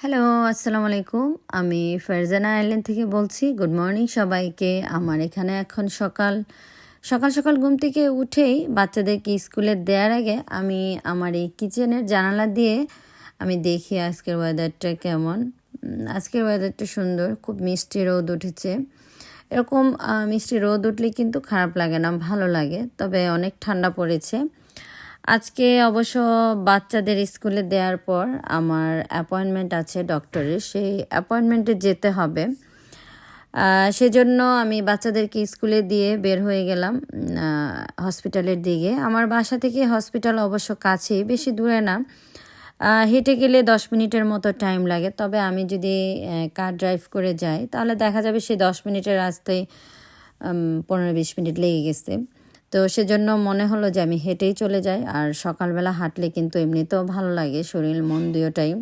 Hello আসসালামু আলাইকুম। আমি ফারজানা আইল্যান্ড থেকে বলছি, গুড মর্নিং সবাইকে। আমার এখানে এখন সকাল সকাল সকাল ঘুম থেকে উঠেই বাচ্চাদেরকে স্কুলে দেওয়ার আগে আমি আমার এই কিচেনের জানালা দিয়ে আমি দেখি আজকের ওয়েদারটা কেমন। আজকের ওয়েদারটা সুন্দর, খুব মিষ্টি রোদ উঠেছে। এরকম মিষ্টি রোদ উঠলে কিন্তু খারাপ লাগে না, ভালো লাগে। তবে অনেক ঠান্ডা পড়েছে। আজকে অবশ্য বাচ্চাদের স্কুলে দেওয়ার পর আমার অ্যাপয়েন্টমেন্ট আছে ডক্টরের সেই অ্যাপয়েন্টমেন্টে যেতে হবে। সেজন্য আমি বাচ্চাদেরকে স্কুলে দিয়ে বের হয়ে গেলাম হসপিটালের দিকে। আমার বাসা থেকে হসপিটাল অবশ্য কাছেই, বেশি দূরে না। হেঁটে গেলে দশ মিনিটের মতো টাইম লাগে। তবে আমি যদি কার ড্রাইভ করে যাই, তাহলে দেখা যাবে সেই দশ মিনিটের রাস্তায় পনেরো বিশ মিনিট লেগে গেছে। তো সেজন্য মনে হলো যে আমি হেঁটেই চলে যাই, আর সকালবেলা হাঁটলে কিন্তু এমনিতেও ভালো লাগে, শরীর, মন দুয়োটাই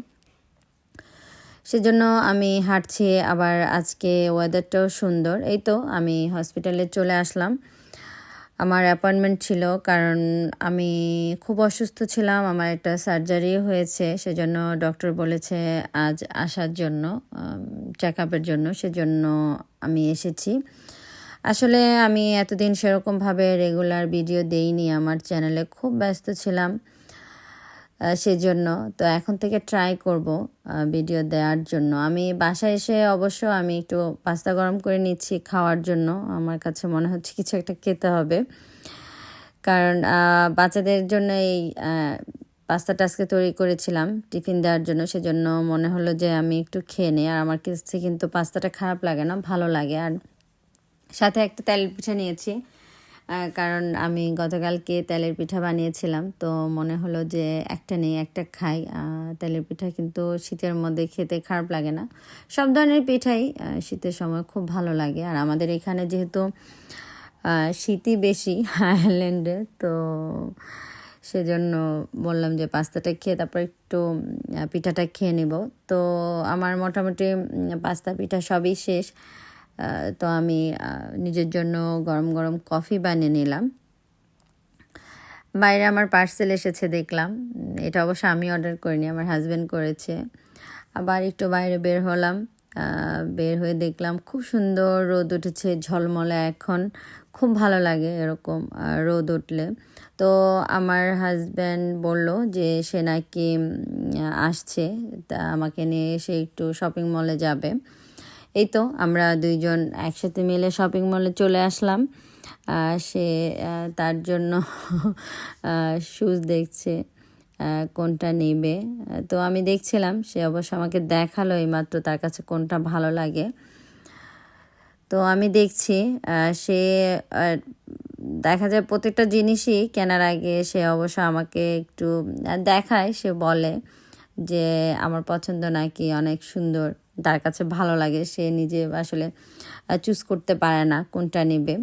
সেজন্য আমি হাঁটছি, আবার আজকে ওয়েদারটাও সুন্দর। এই তো আমি হসপিটালে চলে আসলাম। আমার অ্যাপয়েন্টমেন্ট ছিল, কারণ আমি খুব অসুস্থ ছিলাম, আমার একটা সার্জারি হয়েছে, সেজন্য ডক্টর বলেছে আজ আসার জন্য চেক আপের জন্য, সেজন্য আমি এসেছি। আসলে আমি এতদিন সেরকমভাবে রেগুলার ভিডিও দেইনি আমার চ্যানেলে খুব ব্যস্ত ছিলাম সেজন্য। তো এখন থেকে ট্রাই করব ভিডিও দেওয়ার জন্য। আমি বাসায় এসে অবশ্য আমি একটু পাস্তা গরম করে নিচ্ছি খাওয়ার জন্য। আমার কাছে মনে হচ্ছে কিছু একটা খেতে হবে। কারণ বাচ্চাদের জন্য এই আহ, পাস্তাটা আজকে তৈরি করেছিলাম টিফিন দেওয়ার জন্য। সেজন্য মনে হলো যে আমি একটু খেয়ে নিই। আর আমার কাছে কিন্তু পাস্তাটা খারাপ লাগে না ভালো লাগে। আর সাথে একটা তেলের পিঠা নিয়েছি। কারণ আমি গতকালকে তেলের পিঠা বানিয়েছিলাম, তো মনে হলো যে একটা নেই, একটা খাই। তেলের পিঠা কিন্তু শীতের মধ্যে খেতে খারাপ লাগে না। সব ধরনের পিঠাই শীতের সময় খুব ভালো লাগে। আর আমাদের এখানে যেহেতু শীতই বেশি আয়ারল্যান্ডে, তো সেজন্য বললাম যে পাস্তাটা খেয়ে তারপর একটু পিঠাটা খেয়ে নেব। তো আমার মোটামুটি পাস্তা পিঠা সবই শেষ। তো আমি নিজের জন্য গরম গরম কফি বানিয়ে নিলাম। বাইরে আমার পার্সেল এসেছে, দেখলাম। এটা অবশ্য আমি অর্ডার করিনি, আমার হাজব্যান্ড করেছে। আবার একটু বাইরে বের হলাম। বের হয়ে দেখলাম, খুব সুন্দর রোদ উঠেছে, ঝলমলে এখন। খুব ভালো লাগে এরকম রোদ উঠলে। তো আমার হাজব্যান্ড বলল যে, সে নাকি আসছে। তা আমাকে নিয়ে এসে একটু শপিং মলে যাবে। এই তো আমরা দুইজন একসাথে মিলে শপিং মলে চলে আসলাম। সে তার জন্য শুজ দেখছে কোনটা নেবে। তো আমি দেখছিলাম, সে অবশ্য আমাকে দেখাল এইমাত্র তার কাছে কোনটা ভালো লাগে। তো আমি দেখছি সে দেখা যায় প্রত্যেকটা জিনিসই কেনার আগে সে অবশ্য আমাকে একটু দেখায়, সে বলে যে, আমার পছন্দ নাকি অনেক সুন্দর। তার কাছে ভালো লাগে, সে নিজে আসলে চুজ করতে পারে না কোনটা নেবে।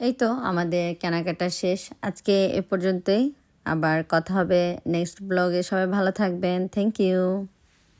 এই তো আমাদের কেনাকাটা শেষ। আজকে এ পর্যন্তই। আবার কথা হবে নেক্সট ব্লগে সবাই ভালো থাকবেন। Thank you